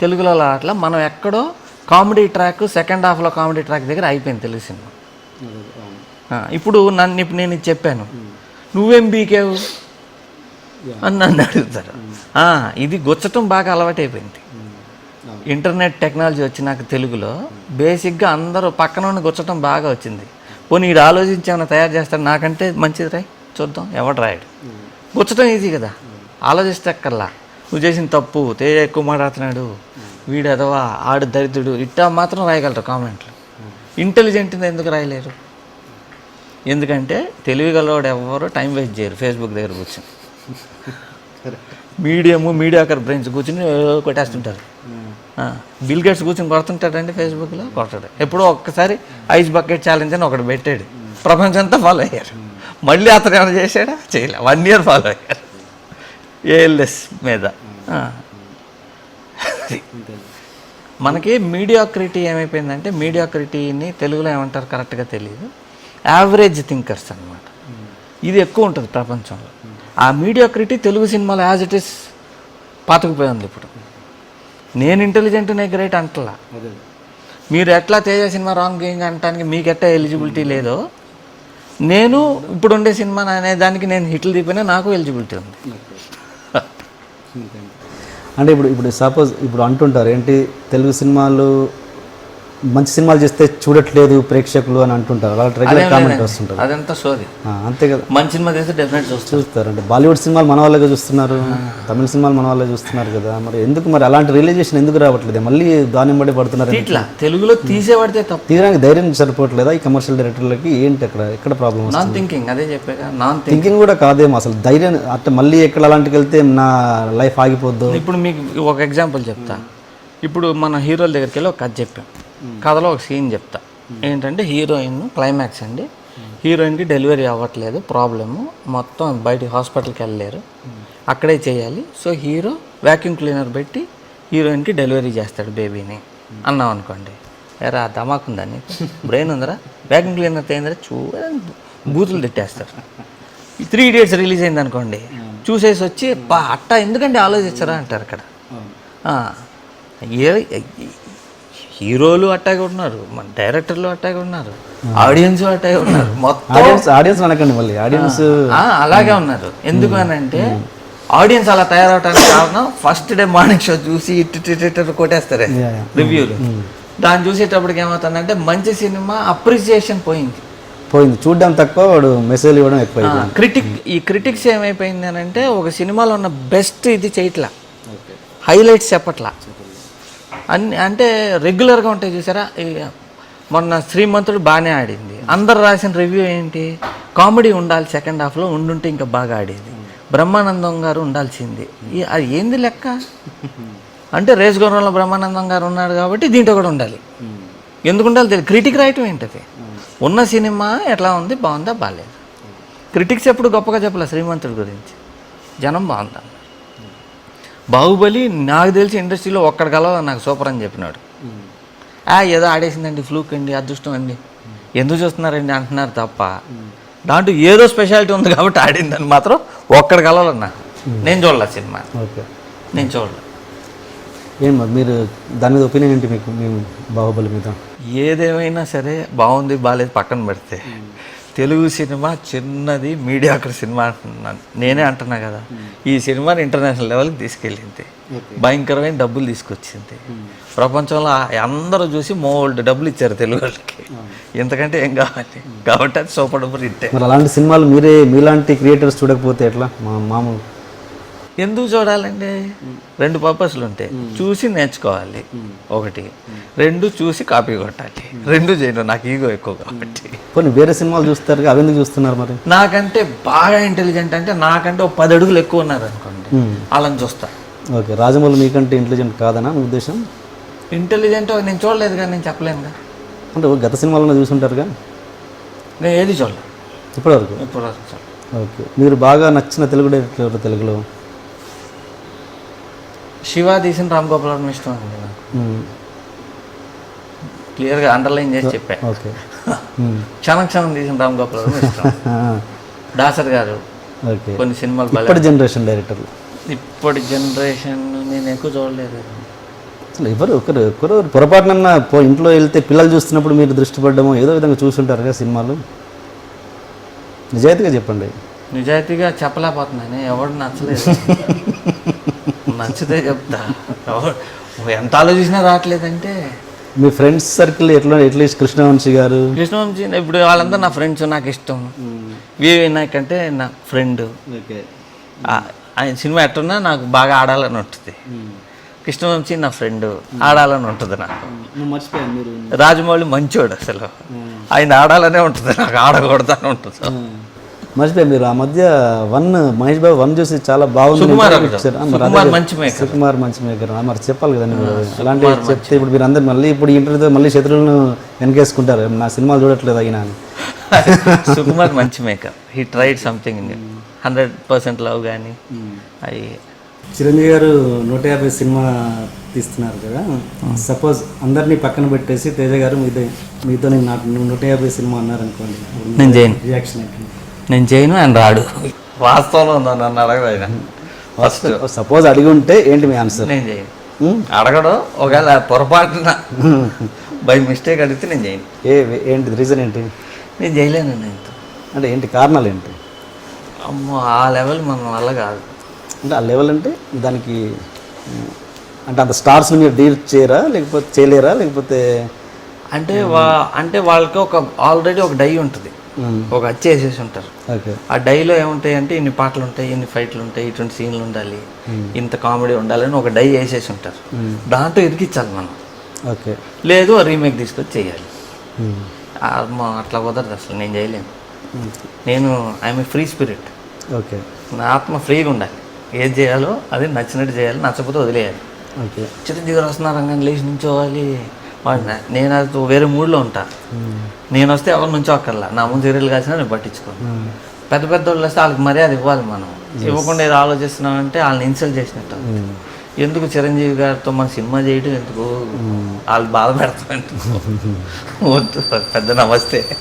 తెలుగులో అట్లా మనం ఎక్కడో కామెడీ ట్రాక్ సెకండ్ హాఫ్లో కామెడీ ట్రాక్ దగ్గర అయిపోయింది తెలుగు సినిమా. ఇప్పుడు నన్ను ఇప్పుడు నేను చెప్పాను. నువ్వేం బీకేవు? అని నన్ను అడుగుతారు. ఇది గుచ్చటం బాగా అలవాటైపోయింది. ఇంటర్నెట్ టెక్నాలజీ వచ్చినాక తెలుగులో బేసిక్గా అందరూ పక్కన ఉండి గుచ్చటం బాగా వచ్చింది. పోనీ ఈడు ఆలోచించి ఏమైనా తయారు చేస్తాడు? నాకంటే మంచిది రాయ్. చూద్దాం. ఎవడు రాయడు? గుచ్చటం ఈజీ కదా. ఆలోచిస్తే అక్కర్లా. నువ్వు చేసిన తప్పు తేజ ఎక్కువ మాట్లాడుతున్నాడు వీడు అదవా ఆడు దరిద్రుడు ఇట్టా మాత్రం రాయగలరు కామెంట్లు. ఇంటెలిజెంట్ ఎందుకు రాయలేరు? ఎందుకంటే తెలివి గలవాడు ఎవరు టైం వేస్ట్ చేయరు ఫేస్బుక్ దగ్గర కూర్చొని. మీడియము మీడియాకర్ బ్రెయిన్స్ కూర్చుని కొట్టేస్తుంటారు. ఆ, బిల్ గేట్స్ కూర్చొని కొడుతుంటాడండి ఫేస్బుక్లో? కొడతాడు. ఎప్పుడో ఒక్కసారి ఐస్ బకెట్ ఛాలెంజ్ అని ఒకటి పెట్టాడు. ప్రపంచం అంతా ఫాలో అయ్యారు. మళ్ళీ అతను ఏమైనా చేశాడా? చేయలే. వన్ ఇయర్ ఫాలో అయ్యారు. ఏఎల్ఎస్ మీద. ఆ. మనకి మీడియాక్రిటీ ఏమైపోయిందంటే మీడియాక్రిటీని తెలుగులో ఏమంటారు కరెక్ట్గా తెలియదు యావరేజ్ థింకర్స్ అన్నమాట. ఇది ఎక్కువ ఉంటుంది ప్రపంచంలో. ఆ మీడియాక్రిటీ తెలుగు సినిమాలో యాజ్ ఇట్ ఇస్ పాతుకుపోయి ఉంది ఇప్పుడు. నేను ఇంటెలిజెంట్ నే గ్రేట్ అంటలా మీరు ఎట్లా తేజ సినిమా రాంగ్ గేయింగ్ అనటానికి మీకు ఎట్లా ఎలిజిబిలిటీ లేదో నేను ఇప్పుడు ఉండే సినిమా అనే దానికి నేను హిట్లు తీపినా నాకు ఎలిజిబిలిటీ ఉంది. అంటే ఇప్పుడు ఇప్పుడు సపోజ్ ఇప్పుడు అంటుంటారు ఏంటి? తెలుగు సినిమాలు మంచి సినిమాలు చేస్తే చూడట్లేదు ప్రేక్షకులు అని అంటుంటారు. అలా రెగ్యులర్ కామెంట్ వస్తుంటారు. అదంతా సోది. అంతే కదా. మంచి సినిమా తీస్తే డెఫినెట్ చూస్తారు. అంటే బాలీవుడ్ సినిమాలు మన వాళ్ళగా చూస్తున్నారు. తమిళ సినిమాలు మన వాళ్ళే చూస్తున్నారు కదా. మరి ఎందుకు మరి అలాంటి రియలైజేషన్ ఎందుకు రావట్లేదు? మళ్ళీ దాని బట్టి పడుతున్నారు ఇట్లా తెలుగులో తీసేవాడితే తప్పు. తీయడానికి ధైర్యం సరిపోవట్లేదా ఈ కమర్షియల్ డైరెక్టర్లకి ఏంటి అక్కడ? ఎక్కడ ప్రాబ్లమ్ నాన్ థింకింగ్ అదే చెప్పాక నాన్ థింక్ థింకింగ్ కూడా కాదేమో అసలు. ధైర్యం అంటే మళ్ళీ ఎక్కడ అలాంటికి వెళ్తే నా లైఫ్ ఆగిపోద్దు? ఇప్పుడు మీకు ఒక ఎగ్జాంపుల్ చెప్తా. ఇప్పుడు మన హీరోల దగ్గరికి వెళ్ళి ఒక కథ చెప్పాం. కథలో ఒక సీన్ చెప్తా. ఏంటంటే హీరోయిన్ క్లైమాక్స్ అండి. హీరోయిన్కి డెలివరీ అవ్వట్లేదు ప్రాబ్లము మొత్తం బయట హాస్పిటల్కి వెళ్ళలేరు. అక్కడే చేయాలి. సో హీరో వ్యాక్యూమ్ క్లీనర్ పెట్టి హీరోయిన్కి డెలివరీ చేస్తాడు బేబీని. అన్నాం అనుకోండి. ఎరా ధమాకుందా నీకు? బ్రెయిన్ ఉందరా? వ్యాక్యూమ్ క్లీనర్ అయిందరా చూడని బూతులు తిట్టేస్తారు. ఈ త్రీ ఇడియట్స్ రిలీజ్ అయింది అనుకోండి. చూసేసి వచ్చి అట్టా ఎందుకంటే ఆలోచించరా? అంటారు అక్కడ. ఏ హీరోలు అట్టాగే ఉన్నారు మన డైరెక్టర్లు అట్టాగే ఉన్నారు ఆడియన్స్ అట్టాగే ఉన్నారు. మొత్తం ఆడియన్స్ ఆడియన్స్ అనకండి మళ్ళీ. ఆడియన్స్ ఆ, అలాగే ఉన్నారు. ఎందుకు అని అంటే ఆడియన్స్ అలా తయారవడానికి కారణం ఫస్ట్ డే మార్నింగ్ షో చూసి ఇటు కొట్టేస్తారు. రివ్యూలు. దాన్ని చూసేటప్పటికి ఏమవుతుందంటే మంచి సినిమా అప్రిసియేషన్ పోయింది. పోయింది. చూడడం తక్కువ వాడు మెసేజ్ ఇవ్వడం ఎక్కువ క్రిటిక్ ఈ క్రిటిక్స్ ఏమైపోయింది అని అంటే ఒక సినిమాలో ఉన్న బెస్ట్ ఇది చేయట్లా హైలైట్స్ చెప్పట్లా. అన్ని అంటే రెగ్యులర్గా ఉంటాయి చూసారా? మొన్న శ్రీమంతుడు బాగానే ఆడింది. అందరు రాసిన రివ్యూ ఏంటి? కామెడీ ఉండాలి సెకండ్ హాఫ్లో ఉండుంటే ఇంకా బాగా ఆడేది. బ్రహ్మానందం గారు ఉండాల్సింది. అది ఏంది లెక్క? అంటే రేస్ గౌరవంలో బ్రహ్మానందం గారు ఉన్నాడు కాబట్టి దీంట్లో కూడా ఉండాలి. ఎందుకు ఉండాలి తెలియదు. క్రిటిక్ రాయటం ఏంటది? ఉన్న సినిమా ఎట్లా ఉంది? బాగుందా? బాగాలేదు. క్రిటిక్స్ ఎప్పుడు గొప్పగా చెప్పలే శ్రీమంతుడి గురించి? జనం బాగుందా? బాహుబలి నాకు తెలిసి ఇండస్ట్రీలో ఒక్కడి కలవ నాకు సూపర్ అని చెప్పినాడు. ఆ ఏదో ఆడేసిందండి ఫ్లూక్ అండి అదృష్టం అండి. ఎందుకు చూస్తున్నారండి అంటున్నారు తప్ప. దాంట్లో ఏదో స్పెషాలిటీ ఉంది కాబట్టి ఆడిందని మాత్రం ఒక్కడి కలవలన్నా నేను చూడలే సినిమా. ఓకే. నేను చూడలే. ఏం మరి మీరు దాని మీద ఒపీనియన్ ఏంటి మీకు మేము బాహుబలి మీద? ఏదేమైనా సరే బాగుంది బాగాలేదు పక్కన పెడితే. తెలుగు సినిమా చిన్నది మీడియాకర్ సినిమా అంటున్నాను నేనే అంటున్నా కదా. ఈ సినిమాని ఇంటర్నేషనల్ లెవెల్కి తీసుకెళ్ళింది. భయంకరమైన డబ్బులు తీసుకొచ్చింది. ప్రపంచంలో అందరూ చూసి మోల్డ్ డబ్బులు ఇచ్చారు తెలుగు వాళ్ళకి ఇంతకంటే ఏం కావాలి? కాబట్టి అది సూపర్ డబ్బులు ఇంటే మరి అలాంటి సినిమాలు మీరే మీలాంటి క్రియేటర్స్ చూడకపోతే ఎట్లా? మా మామూలు ఎందుకు చూడాలండి? రెండు పర్పస్లు ఉంటాయి. చూసి నేర్చుకోవాలి. ఒకటి రెండు చూసి కాపీ కొట్టాలి. రెండు చేయను నాకు ఈగో ఎక్కువ కాబట్టి. కొన్ని వేరే సినిమాలు చూస్తారు అవి ఎందుకు చూస్తున్నారు మరి? నాకంటే బాగా ఇంటెలిజెంట్ అంటే నాకంటే ఒక పది అడుగులు ఎక్కువ ఉన్నారు అనుకోండి. వాళ్ళని చూస్తా. ఓకే రాజమౌళి మీకంటే ఇంటెలిజెంట్ కాదనా మీ ఉద్దేశం? ఇంటెలిజెంట్ నేను చూడలేదు కానీ నేను చెప్పలేనుగా అంటే గత సినిమాలను చూసుంటారుగా? నేను ఏది చూడలేదు. ఇప్పటివరకు? ఇప్పుడు వరకు చూడలేదు. ఓకే మీరు బాగా నచ్చిన తెలుగు డైరెక్టర్ తెలుగులో? శివ తీసిన రామ్ గోపాల్ వర్మ ఇష్టం అండి నాకు. క్లియర్గా అండర్లైన్ చేసి చెప్పా. ఓకే. క్షణం క్షణం తీసిన రామ్ గోపాల్ వర్మ ఇష్టం. దాసర్ గారు. ఓకే. కొన్ని సినిమాలు ఇప్పటి జనరేషన్ డైరెక్టర్లు ఇప్పటి జనరేషన్ నేను ఎక్కువ చూడలేదు. అసలు ఎవరు ఒకరు ఒకరు పొరపాటునన్నా పో ఇంట్లో వెళ్తే పిల్లలు చూస్తున్నప్పుడు మీరు దృష్టి పడ్డమో ఏదో విధంగా చూస్తుంటారు కదా సినిమాలు. నిజాయితీగా చెప్పండి. నిజాయితీగా చెప్పలేకపోతున్నాను ఎవడు నచ్చలేదు. నచ్చితే చెప్తా. ఎంత ఆలోచించినా రావట్లేదంటే. మీ ఫ్రెండ్స్ సర్కిల్ ఎట్లా ఎట్లీస్ట్ కృష్ణవంశీ గారు. కృష్ణవంశీ ఇప్పుడు వాళ్ళందరూ నా ఫ్రెండ్స్ నాకు ఇష్టం. వివి వినాయక్ అంటే నా ఫ్రెండ్. ఆయన సినిమా ఎట్టున్నా నాకు బాగా ఆడాలని ఉంటుంది. కృష్ణవంశీ నా ఫ్రెండ్. ఆడాలని ఉంటుంది నాకు. రాజమౌళి మంచోడు అసలు. ఆయన ఆడాలనే ఉంటుంది. నాకు ఆడకూడదని ఉంటుంది. మర్చిపోయారు మీరు ఆ మధ్య వన్ మహేష్ బాబు వన్ చూసి చాలా బాగుంది సుకుమార్ అదే మంచి మేకర్. మరి చెప్పాలి కదండి మీరు. అలాంటివి చెప్తే ఇప్పుడు మీరు అందరు మళ్ళీ ఇప్పుడు ఇంటర్వ్యూతో మళ్ళీ శత్రువులను వెనకేసుకుంటారు. నా సినిమాలు చూడట్లేదు అయినా అని. సుకుమార్ మంచి maker. He tried something hundred percent love కానీ అవి చిరంజీవి గారు నూట యాభై సినిమా తీస్తున్నారు కదా. సపోజ్ అందరినీ పక్కన పెట్టేసి తేజ గారు మీతో మీతో నేను నాకు నూట యాభై సినిమా అన్నారు అనుకోండి నేను చేయను రియాక్షన్ ఏంటి? నేను చేయను ఆయన రాడు. వాస్తవంలో ఉందా? నన్ను అడగదు ఆయన. ఫస్ట్ సపోజ్ అడిగి ఉంటే ఏంటి మీ ఆన్సర్ నేను చేయను. అడగడు. ఒకవేళ పొరపాటున బై మిస్టేక్ అడిగితే నేను చేయను. ఏ ఏంటి రీజన్ ఏంటి? నేను చేయలేను నేను అంటే ఏంటి కారణాలు ఏంటి? అమ్మో ఆ లెవెల్ మన వల్ల కాదు. అంటే ఆ లెవెల్ అంటే దానికి అంటే అంత స్టార్స్ని మీరు డీల్ చేయరా? లేకపోతే చేయలేరా? లేకపోతే అంటే వా అంటే వాళ్ళకి ఒక ఆల్రెడీ ఒక డై ఉంటుంది. ఒక అచ్చు వేసేసి ఉంటారు. ఓకే. ఆ డైలో ఏముంటాయి అంటే ఇన్ని పాటలు ఉంటాయి ఇన్ని ఫైట్లు ఉంటాయి ఇటువంటి సీన్లు ఉండాలి ఇంత కామెడీ ఉండాలని ఒక డై వేసేసి ఉంటారు. దాంట్లో ఇరికించాలి మనం. ఓకే. లేదు రీమేక్ తీసుకొచ్చి చేయాలి. అట్లా కుదరదు అసలు నేను చేయలేను. నేను ఐఎమ్ ఫ్రీ స్పిరిట్ ఓకే. నా ఆత్మ ఫ్రీగా ఉండాలి. ఏది చేయాలో అది నచ్చినట్టు చేయాలి నచ్చకపోతే వదిలేయాలి. ఓకే. చిరంజీవి గారు వస్తున్నారు రంగం లేచి నుంచోవాలి. నేను అది వేరే మూడ్లో ఉంటా. నేను వస్తే ఎవరు నుంచో అక్కర్లా. నా ముందు సీరియల్ కాసినా నేను పట్టించుకోను. పెద్ద పెద్ద వాళ్ళు వస్తే వాళ్ళకి మర్యాద ఇవ్వాలి మనం. ఇవ్వకుండా ఏదో ఆలోచిస్తున్నామంటే వాళ్ళని ఇన్సల్ట్ చేసినట్టు ఎందుకు చిరంజీవి గారితో మన సినిమా చేయడం ఎందుకు? వాళ్ళు బాధ పెడతాం ఎందుకు? వద్దు పెద్ద నమస్తే.